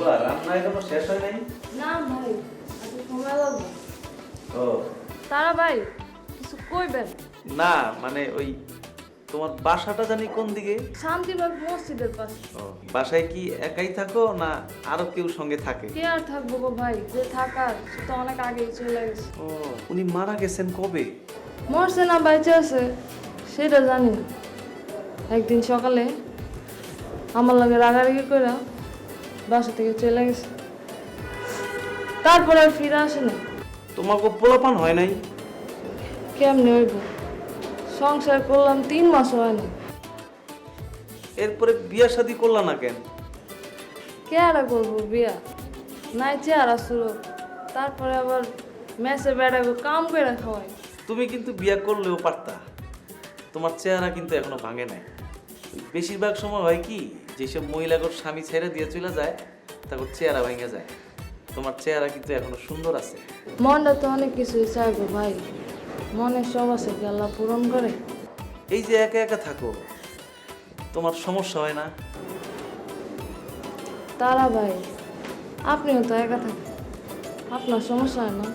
বুয়া রান্না এখনও শেষ হয় নাই? না ভাই সময় লাগবে ও। তারা ভাই কিছু কইবেন? না মানে ওই তোমার বাসাটা জানি কোন দিকে? শান্তিবাগ মসজিদের পাশে। ও বাসায় কি একাই থাকো না আরও কেউ সঙ্গে থাকে? কে আর থাকব গো ভাই? যে থাকার সে তো অনেক আগেই চলে গেছে। ও উনি মারা গেছেন কবে? মরছে না বাইচে আছে সেটা জানি না। একদিন সকালে আমার লগে রাগারাগি করে বাসা থেকে চলে গেছে। তারপর আর ফিরে আসে না তোমাকে পোলাপান হয় নাই? কেমনে হইব? সংসার করলাম তিন মাস হয় না এরপরে বিয়া শাদি করলা না কেন? কে আর করব বিয়া? নাই চেহারা ছিল তারপরে আবার মেসে বেড়াবো কাম করে খাওয়াই। তুমি কিন্তু বিয়া করলেও পারতা। তোমার চেহারা কিন্তু এখনও ভাঙে নাই। বেশিরভাগ সময় হয় কি যেসব মহিলাগর স্বামী ছেড়ে দিয়ে চলে যায় তারপর চেহারা ভেঙে যায়। তোমার চেহারা কিন্তু এখনও সুন্দর আছে। মনটা তো অনেক কিছুই চাইব ভাই। মনের সব আছে কি আল্লাহ পূরণ করে। এই যে একা একা থাকো তোমার সমস্যা হয় না? তারা ভাই আপনিও তো একা থাকেন আপনার সমস্যা হয় না।